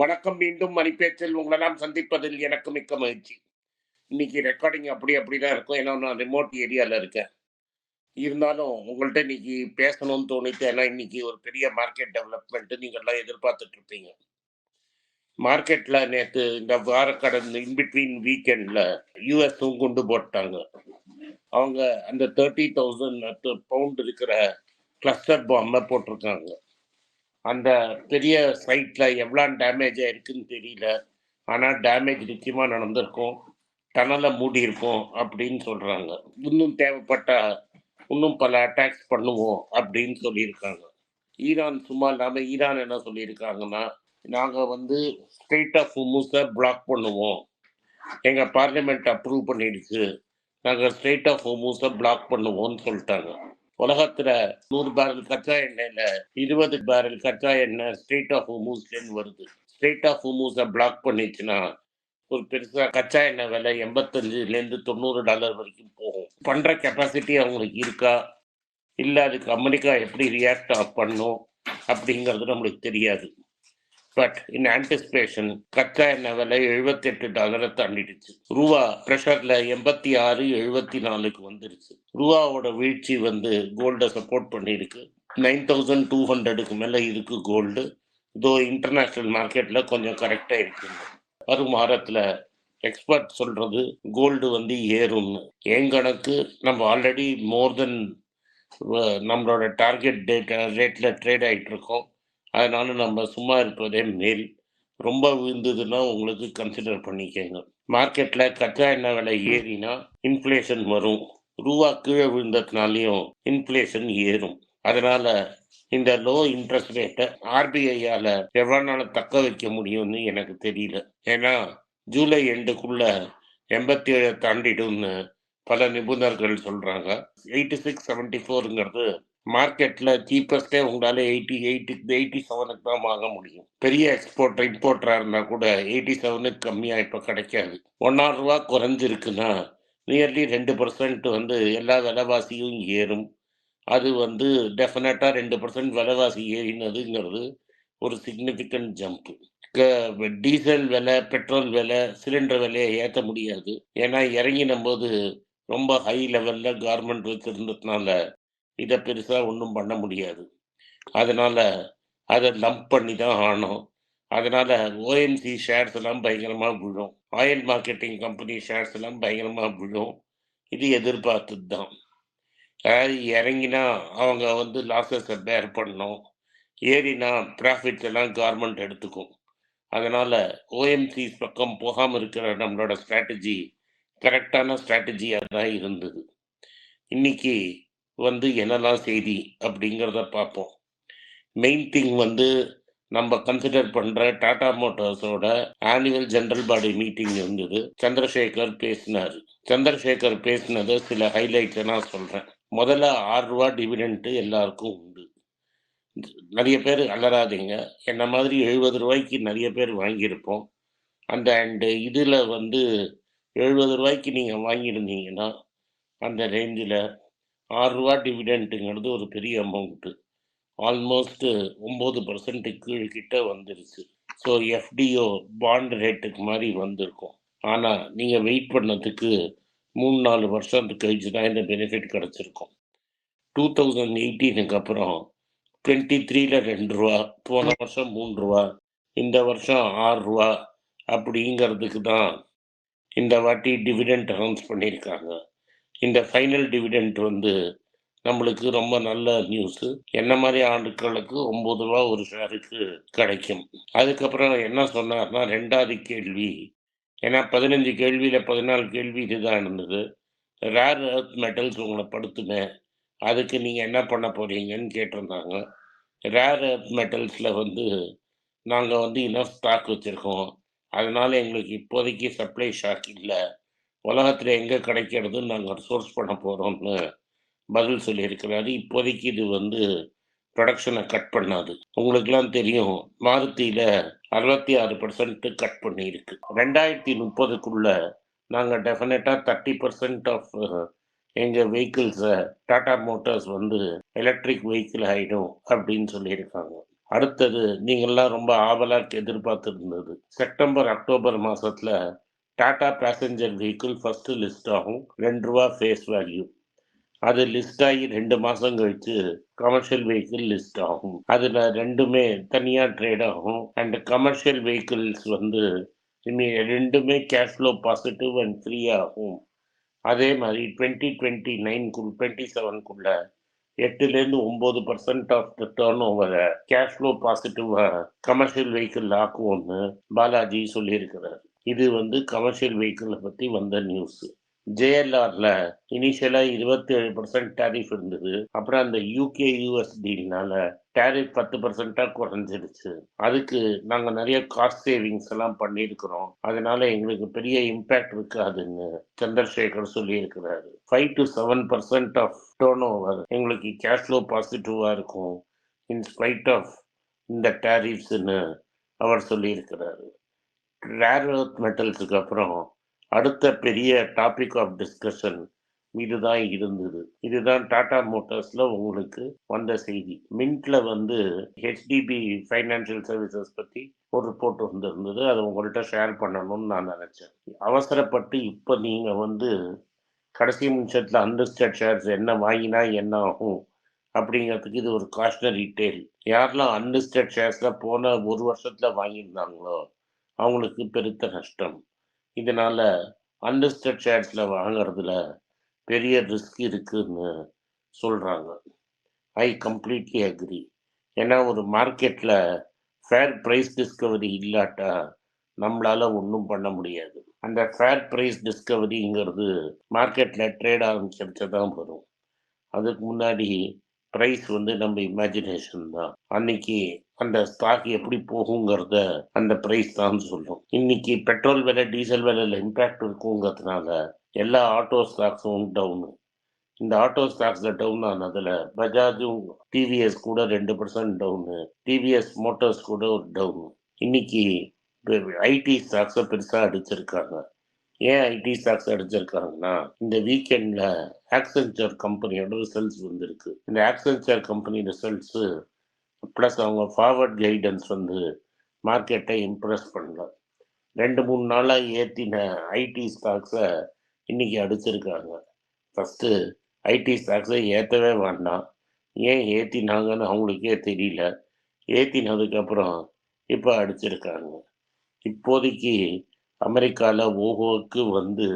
வணக்கம் மீண்டும் மணிப்பேச்சில் உங்களெல்லாம் சந்திப்பதில் எனக்கு மிக்க மகிழ்ச்சி. இன்னைக்கு ரெக்கார்டிங் அப்படி அப்படி தான் இருக்கும். ஏன்னா நான் ரிமோட் ஏரியாவில் இருக்கேன். இருந்தாலும் உங்கள்கிட்ட இன்னைக்கு பேசணும்னு தோணிட்டு ஏன்னா இன்னைக்கு ஒரு பெரிய மார்க்கெட் டெவலப்மெண்ட்டு நீங்கள்லாம் எதிர்பார்த்துட்டு இருப்பீங்க. நேற்று இந்த வார கடந்த இன்பிட்வீன் வீக்கெண்டில் யூஎஸும் கொண்டு போட்டாங்க. அவங்க அந்த தேர்ட்டி தௌசண்ட் பவுண்ட் இருக்கிற கிளஸ்டர் பாம்பை போட்டிருக்காங்க. அந்த பெரிய சைட்டில் எவ்வளோ டேமேஜ் ஆயிருக்குன்னு தெரியல. ஆனால் டேமேஜ் நிச்சயமாக நடந்திருக்கும். டனலை மூடி இருக்கும் அப்படின்னு சொல்கிறாங்க இன்னும் தேவைப்பட்ட இன்னும் பல அட்டாக்ஸ் பண்ணுவோம் அப்படின்னு சொல்லியிருக்காங்க. ஈரான் சும்மா இல்லாமல் ஈரான் என்ன சொல்லியிருக்காங்கன்னா நாங்கள் வந்து ஸ்ட்ரெயிட் ஆஃப் ஹுமூஸை பிளாக் பண்ணுவோம். எங்கள் பார்லிமெண்ட் அப்ரூவ் பண்ணிடுச்சு. நாங்கள் ஸ்ட்ரெயிட் ஆஃப் ஹோமூஸை பிளாக் பண்ணுவோம்னு சொல்லிட்டாங்க. உலகத்துல நூறு பேரல் கச்சா எண்ணெயில இருபது பேரல் கச்சா எண்ணெய் ஸ்ட்ரெயிட் ஆஃப் ஹூமூஸ்லேருந்து வருது. ஸ்ட்ரீட் ஆஃப் ஹோமூஸை பிளாக் பண்ணிச்சுன்னா ஒரு பெருசா கச்சா எண்ணெய் விலை எண்பத்தஞ்சுலேருந்து தொண்ணூறு டாலர் வரைக்கும் போகும். பண்ற கெப்பாசிட்டி அவங்களுக்கு இருக்கா? இல்லை அதுக்கு அமெரிக்கா எப்படி ரியாக்ட் பண்ணும் அப்படிங்கிறது நம்மளுக்கு தெரியாது. பட் இன் ஆன்டிசிபேஷன் கச்சா எண்ணெய் விலை எழுபத்தெட்டு டாலரை தாண்டிடுச்சு ரூபா ப்ரெஷர்ல எண்பத்தி ஆறு எழுபத்தி நாலுக்கு வந்துருச்சு. ரூபாவோட வீழ்ச்சி வந்து கோல்டை சப்போர்ட் பண்ணியிருக்கு. நைன் தௌசண்ட் டூ ஹண்ட்ரடுக்கு மேலே இருக்கு கோல்டு இதோ இன்டர்நேஷ்னல் மார்க்கெட்டில் கொஞ்சம் கரெக்டாக இருக்குங்க. வரும் வாரத்தில் எக்ஸ்பர்ட் சொல்றது கோல்டு வந்து ஏறும்னு. என் கணக்கு நம்ம ஆல்ரெடி மோர் தென் நம்மளோட டார்கெட் டேட் ரேட்டில் ட்ரேட் ஆகிட்டு இருக்கோம் அதனால நம்ம சும்மா இருப்பதே மேல். ரொம்ப விழுந்ததுன்னா உங்களுக்கு கன்சிடர் பண்ணிக்கங்க. மார்க்கெட்ல கச்சா எண்ணெய் விலை ஏறினா இன்ஃப்ளேஷன் வரும். ரூபா கீழே விழுந்ததுனாலையும் இன்ஃப்ளேஷன் ஏறும். அதனால இந்த லோ இன்ட்ரெஸ்ட் ரேட்டை ஆர்பிஐயால எவ்வளவு தக்க வைக்க முடியும்னு எனக்கு தெரியல. ஏன்னா ஜூலை எண்டுக்குள்ள எண்பத்தி ஏழை தாண்டிடும்னு பல நிபுணர்கள் சொல்றாங்க. எயிட்டி சிக்ஸ் செவன்டி ஃபோருங்கிறது மார்க்கெட்டில் சீப்பஸ்டே உங்களால் எயிட்டி எயிட்டிக்கு எயிட்டி செவனுக்கு தான் வாங்க முடியும். பெரிய எக்ஸ்போர்ட்டர் இம்போர்ட்டராக இருந்தால் கூட எயிட்டி செவனுக்கு கம்மியாக இப்போ கிடைக்காது. ஒன்னாறு ரூபா குறைஞ்சிருக்குன்னா நியர்லி ரெண்டு பர்சன்ட் வந்து எல்லா விலைவாசியும் ஏறும். அது வந்து டெஃபினட்டாக ரெண்டு பர்சன்ட் விலைவாசி ஏறினதுங்கிறது ஒரு சிக்னிஃபிகண்ட் ஜம்ப்பு டீசல் விலை பெட்ரோல் விலை சிலிண்டர் விலையை ஏற்ற முடியாது. ஏன்னா இறங்கின போது ரொம்ப ஹை லெவலில் கார்மெண்ட் வச்சுருந்ததுனால இதை பெருசாக ஒன்றும் பண்ண முடியாது. அதனால் அதை லம்ப் பண்ணி தான் ஆனோம் அதனால் ஓஎன்சி ஷேர்ஸ் எல்லாம் பயங்கரமாக விழும். ஆயில் மார்க்கெட்டிங் கம்பெனி ஷேர்ஸ் எல்லாம் பயங்கரமாக விழும். இது எதிர்பார்த்தது தான் அதாவது இறங்கினா அவங்க வந்து லாஸஸை பேர் பண்ணும். ஏறினா ப்ராஃபிட்ஸ் எல்லாம் கவர்மெண்ட் எடுத்துக்கும். அதனால் ஓஎம்சி பக்கம் போகாமல் இருக்கிற நம்மளோட ஸ்ட்ராட்டஜி கரெக்டான ஸ்ட்ராட்டஜியாக தான் இருந்தது. இன்னைக்கு வந்து என்னெல்லாம் செய்தி அப்படிங்கிறத பார்ப்போம். மெயின் திங் வந்து நம்ம கன்சிடர் பண்ற டாடா மோட்டார்ஸோட ஆனுவல் ஜெனரல் பாடி மீட்டிங் இருந்தது. சந்திரசேகர் பேசினார். சந்திரசேகர் பேசினது சில ஹைலைட்டை நான் சொல்றேன். முதல்ல ஆறு ரூபா டிவிடெண்ட்டு எல்லாருக்கும் உண்டு. நிறைய பேர் அலறாதீங்க. என்ன மாதிரி எழுபது ரூபாய்க்கு நிறைய பேர் வாங்கியிருப்போம். அந்த அண்டு இதில் வந்து எழுபது ரூபாய்க்கு நீங்கள் வாங்கியிருந்தீங்கன்னா அந்த ரேஞ்சில் ஆறுரூவா டிவிடெண்ட்டுங்கிறது ஒரு பெரிய அமௌண்ட்டு ஆல்மோஸ்ட் ஒம்பது பர்சன்ட்டு கீழ்கிட்ட வந்துருச்சு. ஸோ எஃப்டிஓ பாண்ட் ரேட்டுக்கு மாதிரி வந்திருக்கும். ஆனால் நீங்கள் வெயிட் பண்ணதுக்கு மூணு நாலு வருஷத்துக்கு கழிச்சு தான் இந்த பெனிஃபிட் கிடச்சிருக்கும். டூ தௌசண்ட் எயிட்டீனுக்கு அப்புறம் டுவெண்ட்டி த்ரீல ரெண்டு ரூபா போன வருஷம் மூணு ரூபா இந்த வருஷம் ஆறு ரூபா அப்படிங்கிறதுக்கு தான் இந்த வாட்டி டிவிடெண்ட் அனௌன்ஸ் பண்ணியிருக்காங்க. இந்த ஃபைனல் டிவிடெண்ட் வந்து நம்மளுக்கு ரொம்ப நல்ல நியூஸு என்ன மாதிரி ஆண்டுகளுக்கு ஒம்பது ரூபா ஒரு ஷேருக்கு கிடைக்கும்? அதுக்கப்புறம் என்ன சொன்னார்னா ரெண்டாவது கேள்வி. ஏன்னா பதினஞ்சு கேள்வியில் பதினாலு கேள்வி இதுதான் இருந்தது. ரேர் எர்த் மெட்டல்ஸ் உங்களை படுத்துமே அதுக்கு நீங்கள் என்ன பண்ண போகிறீங்கன்னு கேட்டிருந்தாங்க. ரேர் எர்த் மெட்டல்ஸில் வந்து நாங்கள் வந்து இன்னும் ஸ்டாக் வச்சுருக்கோம். அதனால் எங்களுக்கு இப்போதைக்கு சப்ளை ஷாக் இல்லை. உலகத்தில் எங்கே கிடைக்கிறதுன்னு நாங்கள் சோர்ஸ் பண்ண போகிறோம்னு பதில் சொல்லியிருக்கிறாரு. இப்போதைக்கு இது வந்து ப்ரொடக்ஷனை கட் பண்ணாது. உங்களுக்கெல்லாம் தெரியும் மாருத்தியில் அறுபத்தி ஆறு பர்சன்ட் கட் பண்ணியிருக்கு. ரெண்டாயிரத்தி முப்பதுக்குள்ள நாங்கள் டெஃபினட்டாக தேர்ட்டி பர்சன்ட் ஆஃப் எங்கள் வெஹிக்கிள்ஸை டாடா மோட்டார்ஸ் வந்து எலக்ட்ரிக் வெஹிக்கிள் ஆகிடும் அப்படின்னு சொல்லியிருக்காங்க. அடுத்தது நீங்கள்லாம் ரொம்ப ஆவலாக எதிர்பார்த்துருந்தது. செப்டம்பர் அக்டோபர் மாதத்தில் Tata passenger vehicle first list ஆகும். ரெண்டு ரூபா ஃபேஸ் வேல்யூ அது லிஸ்ட் ஆகி ரெண்டு மாதம் கழித்து கமர்ஷியல் வெஹிக்கிள் லிஸ்ட் ஆகும். அதில் ரெண்டுமே தனியாக ட்ரேட் ஆகும். அண்ட் கமர்ஷியல் வெஹிக்கிள்ஸ் வந்து இனி ரெண்டுமே cash flow positive and free ஆகும். அதே மாதிரி டுவெண்ட்டி டுவெண்ட்டி நைன்குள் டுவெண்ட்டி செவனுக்குள்ள எட்டுலேருந்து ஒம்பது பர்சன்ட் ஆஃப் த டேர்ன் ஓவரை கேஷ் ஃப்ளோ பாசிட்டிவாக கமர்ஷியல் வெஹிக்கிள் ஆக்குவோம்னு பாலாஜி சொல்லியிருக்கிறார். இது வந்து கமர்ஷியல் வெஹிக்கிளை பற்றி வந்த நியூஸ் ஜேஎல்ஆர்ல இனிஷியலா இருபத்தி ஏழு பர்சன்ட் டேரிஃப் இருந்தது. அப்புறம் அந்த யூகே யூஎஸ் டீல்னால டேரிஃப் பத்து பர்சன்டா குறைஞ்சிருச்சு அதுக்கு நாங்க நிறைய காஸ்ட் சேவிங்ஸ் எல்லாம் பண்ணியிருக்கிறோம். அதனால எங்களுக்கு பெரிய இம்பேக்ட் இருக்காதுன்னு சந்திரசேகர் சொல்லியிருக்கிறாரு. Five to seven percent of turnover எங்களுக்கு கேஷ் ஃப்ளோ பாசிட்டிவா இருக்கும். இன்ஸ்பைட் ஆஃப் இந்த டேரிஃப்ஸ்ன்னு அவர் சொல்லியிருக்கிறாரு. ரேர் அர்த் மெட்டல்ஸுக்கு அப்புறம் அடுத்த பெரிய டாபிக் ஆஃப் டிஸ்கஷன் இதுதான் இருந்தது. இதுதான் டாடா மோட்டார்ஸ்ல உங்களுக்கு வந்த செய்தி. மின்ட்ல வந்து ஹெச்டிபி ஃபைனான்சியல் சர்வீசஸ் பத்தி ஒரு ரிப்போர்ட் வந்திருந்தது. அதை உங்கள்கிட்ட ஷேர் பண்ணணும்னு நான் நினைச்சேன். அவசரப்பட்டு இப்போ நீங்க வந்து கடைசி நிமிஷத்தில் அண்டர்ஸ்டட் ஷேர்ஸ் என்ன வாங்கினா என்ன ஆகும் அப்படிங்கிறதுக்கு இது ஒரு காஷ்னரி டெய்ல் யாரெல்லாம் அன்லிஸ்டட் ஷேர்ஸில் போன ஒரு வருஷத்தில் வாங்கியிருந்தாங்களோ அவங்களுக்கு பெருத்த கஷ்டம். இதனால் அன்லிஸ்டட் ஷேர்ஸில் வாங்குறதுல பெரிய ரிஸ்க் இருக்குன்னு சொல்கிறாங்க ஐ கம்ப்ளீட்லி அக்ரி ஏன்னா ஒரு மார்க்கெட்டில் ஃபேர் ப்ரைஸ் டிஸ்கவரி இல்லாட்டா நம்மளால் ஒன்றும் பண்ண முடியாது. அந்த ஃபேர் ப்ரைஸ் டிஸ்கவரிங்கிறது மார்க்கெட்டில் ட்ரேட் ஆரம்பிச்சிருச்சு தான் வரும். அதுக்கு முன்னாடி ப்ரைஸ் வந்து நம்ம இமேஜினேஷன் தான். அன்னைக்கு அந்த ஸ்டாக் எப்படி போகுங்கிறத அந்த ப்ரைஸ் தான் சொல்லும். இன்னைக்கு பெட்ரோல் விலை டீசல் விலையில் இம்பேக்ட் இருக்குங்கிறதுனால எல்லா ஆட்டோ ஸ்டாக்ஸும் டவுனு இந்த ஆட்டோ ஸ்டாக்ஸில் டவுன் ஆனதில் பஜாஜும் டிவிஎஸ் கூட ரெண்டு பர்சன்ட் டவுனு டிவிஎஸ் மோட்டார்ஸ் கூட ஒரு டவுனு இன்னைக்கு ஐடி ஸ்டாக்ஸை பெருசாக அடிச்சிருக்காங்க. ஏன் ஐடி ஸ்டாக்ஸ் அடிச்சிருக்காங்கன்னா இந்த வீக்கெண்டில் ஆக்சென்ச்சர் கம்பெனியோட ரிசல்ட்ஸ் வந்திருக்கு. இந்த ஆக்சென்ச்சர் கம்பெனி ரிசல்ட்ஸு ப்ளஸ் அவங்க ஃபார்வர்ட் கைடன்ஸ் வந்து மார்க்கெட்டை இம்ப்ரெஸ் பண்ணல. ரெண்டு மூணு நாளாக ஏற்றின ஐடி ஸ்டாக்ஸை இன்னைக்கு அடிச்சிருக்காங்க. ஃபஸ்ட்டு ஐடி ஸ்டாக்ஸை ஏற்றவே வேண்டாம். ஏன் ஏற்றினாங்கன்னு அவங்களுக்கே தெரியல. ஏற்றினதுக்கப்புறம் இப்போ அடிச்சிருக்காங்க. இப்போதைக்கு அமெரிக்காவில் ஓஹோவுக்கு வந்து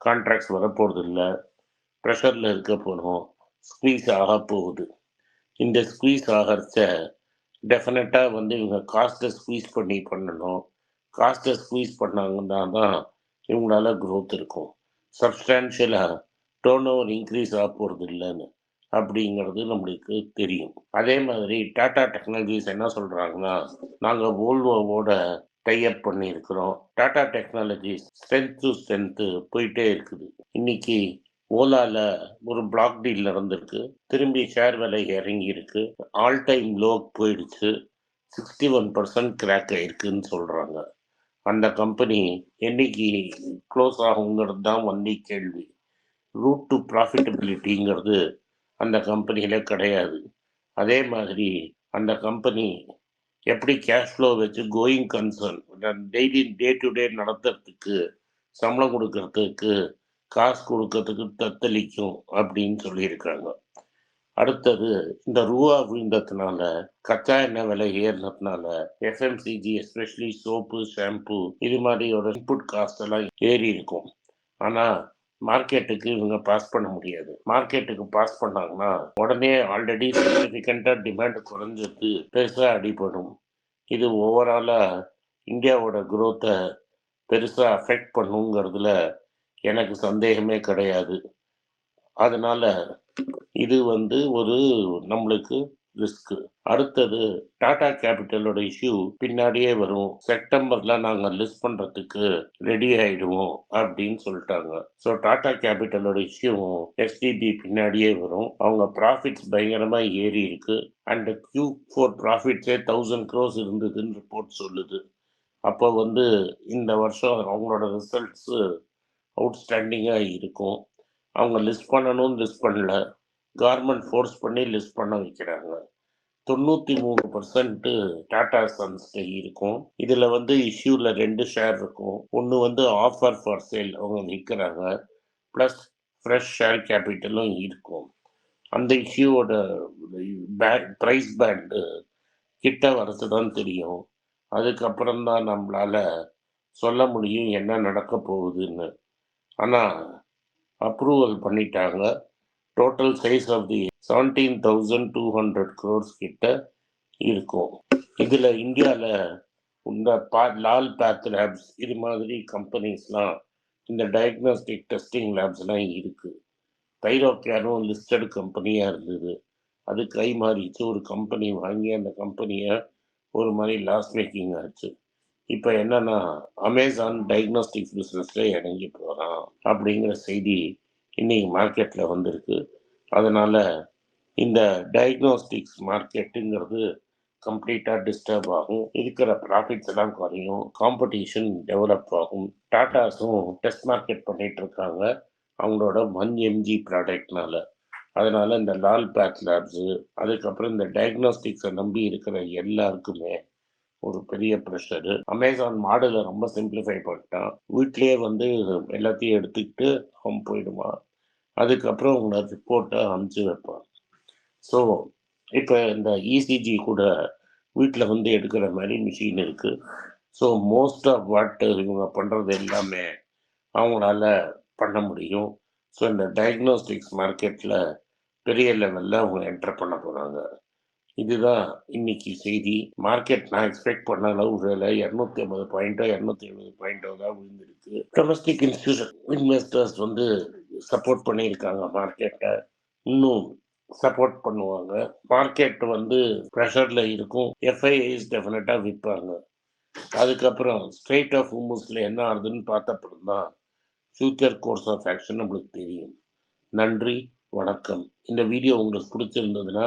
கான்ட்ராக்ட்ஸ் வரப்போகிறது இல்லை ப்ரெஷரில் இருக்க போகிறோம் ஸ்குவீஸ் ஆக போகுது. இந்த ஸ்குவீஸ் ஆகிறச்ச டெஃபினட்டாக வந்து இவங்க காஸ்ட்டை ஸ்குவீஸ் பண்ணி பண்ணணும். காஸ்ட்டை ஸ்குவீஸ் பண்ணாங்கன்னா தான் இவங்களால க்ரோத் இருக்கும். சப்ஸ்டான்ஷியலாக டேர்ன் ஓவர் இன்க்ரீஸ் ஆக போகிறது இல்லைன்னு அப்படிங்கிறது நம்மளுக்கு தெரியும். அதே மாதிரி டாடா டெக்னாலஜிஸ் என்ன சொல்கிறாங்கன்னா நாங்கள் ஓல்வோவோட டைப் பண்ணியிருக்கிறோம். Tata Technologies strength to strength போயிட்டே இருக்குது. இன்னைக்கு ஓலால ஒரு பிளாக் டீல் நடந்திருக்கு. திரும்பி ஷேர் விலை இறங்கி இருக்கு ஆல் டைம் லோ போயிடுச்சு. சிக்ஸ்டி ஒன் பர்சன்ட் கிராக் ஆயிருக்குன்னு சொல்றாங்க. அந்த கம்பெனி என்னைக்கு க்ளோஸ் ஆகுங்கிறது தான் வந்து கேள்வி. ரூட் டு ப்ராஃபிட்டபிலிட்டிங்கிறது அந்த கம்பெனியில கிடையாது. அதே மாதிரி அந்த கம்பெனி எப்படி கேஷ் ஃப்ளோ வச்சு going concern daily day to day நடத்துறதுக்கு சம்பளம் கொடுக்கறதுக்கு காசு கொடுக்கறதுக்கு தத்தளிக்கும் அப்படின்னு சொல்லியிருக்காங்க. அடுத்தது இந்த ரூவா விழுந்ததுனால கச்சா எண்ணெய் விலை ஏறினதுனால எஃப்எம்சிஜி எஸ்பெஷலி சோப்பு ஷாம்பு இது மாதிரியோட இன்புட் காஸ்ட் எல்லாம் ஏறி இருக்கும். ஆனால் மார்க்கெட்டுக்கு இவங்க பாஸ் பண்ண முடியாது. மார்க்கெட்டுக்கு பாஸ் பண்ணாங்கன்னா உடனே ஆல்ரெடி சிக்னிஃபிகண்ட்டாக டிமாண்ட் குறைஞ்சது பெருசாக அடிபடும். இது ஓவராலாக இந்தியாவோட குரோத்தை பெருசாக அஃபெக்ட் பண்ணுங்கிறதுல எனக்கு சந்தேகமே கிடையாது. அதனால இது வந்து ஒரு நம்மளுக்கு ரிஸ்க் அடுத்தது டாடா கேபிட்டலோட இஷ்யூ பின்னாடியே வரும். செப்டம்பர்ல நாங்க லிஸ்ட் பண்றதுக்கு ரெடி ஆயிடுவோம் அப்படின்னு சொல்லிட்டாங்க. ஸோ டாடா கேபிட்டலோட இஷ்யூவும் எஸ்டிபி பின்னாடியே வரும். அவங்க ப்ராஃபிட்ஸ் பயங்கரமா ஏறி இருக்கு. அண்ட் கியூ ஃபோர் ப்ராஃபிட்ஸே தௌசண்ட் க்ரோஸ் இருந்ததுன்னு ரிப்போர்ட் சொல்லுது. அப்போ வந்து இந்த வருஷம் அவங்களோட ரிசல்ட்ஸு அவுட்ஸ்டாண்டிங்காக இருக்கும். அவங்க லிஸ்ட் பண்ணணும்னு லிஸ்ட் பண்ணல. கவர்மெண்ட் ஃபோர்ஸ் பண்ணி லிஸ்ட் பண்ண வைக்கிறாங்க. தொண்ணூற்றி மூணு பர்சன்ட்டு டாடா சன்ஸ்ட இருக்கும். இதில் வந்து இஷ்யூவில் ரெண்டு ஷேர் இருக்கும். ஒன்று வந்து ஆஃபர் ஃபார் சேல் அவங்க விற்கிறாங்க ப்ளஸ் ஃப்ரெஷ் ஷேர் கேபிட்டலும் இருக்கும். அந்த இஷ்யூவோட பேண்ட் ப்ரைஸ் பேண்டு கிட்ட வரது தான் தெரியும். அதுக்கப்புறம் தான் நம்மளால சொல்ல முடியும் என்ன நடக்க போகுதுன்னு. ஆனால் அப்ரூவல் பண்ணிட்டாங்க. Total size of the seventeen thousand two hundred crores கிட்ட இருக்கும். இதில் இந்தியாவில் இந்த பா லால் பேத் லேப்ஸ் இது மாதிரி கம்பெனிஸ்லாம் இந்த டயக்னாஸ்டிக் டெஸ்டிங் லேப்ஸ்லாம் இருக்குது தைரோக்கியாரும் லிஸ்டட் கம்பெனியாக இருந்தது. அது கை மாறிச்சு. ஒரு கம்பெனி வாங்கி அந்த கம்பெனியை ஒரு மாதிரி லாஸ் மேக்கிங் ஆச்சு. இப்போ என்னன்னா அமேசான் டயக்னோஸ்டிக்ஸ் பிஸ்னஸில் இறங்கி போகிறான் அப்படிங்கிற செய்தி இன்னைக்கு மார்க்கெட்டில் வந்திருக்கு. அதனால் இந்த டயக்னோஸ்டிக்ஸ் மார்க்கெட்டுங்கிறது கம்ப்ளீட்டாக டிஸ்டர்ப் ஆகும். இருக்கிற ப்ராஃபிட்ஸ் எல்லாம் குறையும். காம்படிஷன் டெவலப் ஆகும். டாட்டாஸும் டெஸ்ட் மார்க்கெட் பண்ணிட்டு இருக்காங்க. அவங்களோட ஒன் எம்ஜி ப்ராடக்ட்னால அதனால இந்த லால் பேத் லேப்ஸு அதுக்கப்புறம் இந்த டயக்னோஸ்டிக்ஸை நம்பி இருக்கிற எல்லாருக்குமே ஒரு பெரிய ப்ரெஷரு அமேசான் மாடலை ரொம்ப சிம்பிளிஃபை பண்ணிட்டான். வீட்லேயே வந்து எல்லாத்தையும் எடுத்துக்கிட்டு ஹோம் போயிடுமா. அதுக்கப்புறம் உங்களை ரிப்போர்ட்டை அனுப்பிச்சு வைப்பான். ஸோ இப்போ இந்த இசிஜி கூட வீட்டில் வந்து எடுக்கிற மாதிரி மிஷின் இருக்குது ஸோ மோஸ்ட் ஆஃப் வாட் இவங்க பண்ணுறது எல்லாமே அவங்களால பண்ண முடியும். ஸோ இந்த டயக்னோஸ்டிக்ஸ் மார்க்கெட்டில் பெரிய லெவலில் அவங்க என்டர் பண்ண போகிறாங்க இதுதான் இன்னைக்கு செய்தி. மார்க்கெட் நான் எக்ஸ்பெக்ட் பண்ண அளவு வேலை. இரநூத்தி ஐம்பது பாயிண்டோ இரநூத்தி எழுபது பாயிண்டோ தான் விழுந்திருக்கு. டொமஸ்டிக் இன்ஸ்டியூஷன் இன்வெஸ்டர்ஸ் வந்து சப்போர்ட் பண்ணியிருக்காங்க மார்க்கெட்டை இன்னும் சப்போர்ட் பண்ணுவாங்க. மார்க்கெட் வந்து ப்ரெஷரில் இருக்கும். எஃப்ஐஐஸ் டெஃபினட்டாக விற்பாங்க. அதுக்கப்புறம் ஸ்ட்ரெயிட் ஆஃப் ஹூமஸில் என்ன ஆகுதுன்னு பார்த்தப்பறம் தான் ஃபியூச்சர் கோர்ஸ் ஆஃப் ஆக்ஷன் நம்மளுக்கு தெரியும். நன்றி வணக்கம். இந்த வீடியோ உங்களுக்கு பிடிச்சிருந்ததுன்னா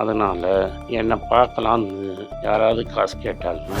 அதனால் என்னை பார்க்கலான்னு யாராவது காசு கேட்டாங்கன்னா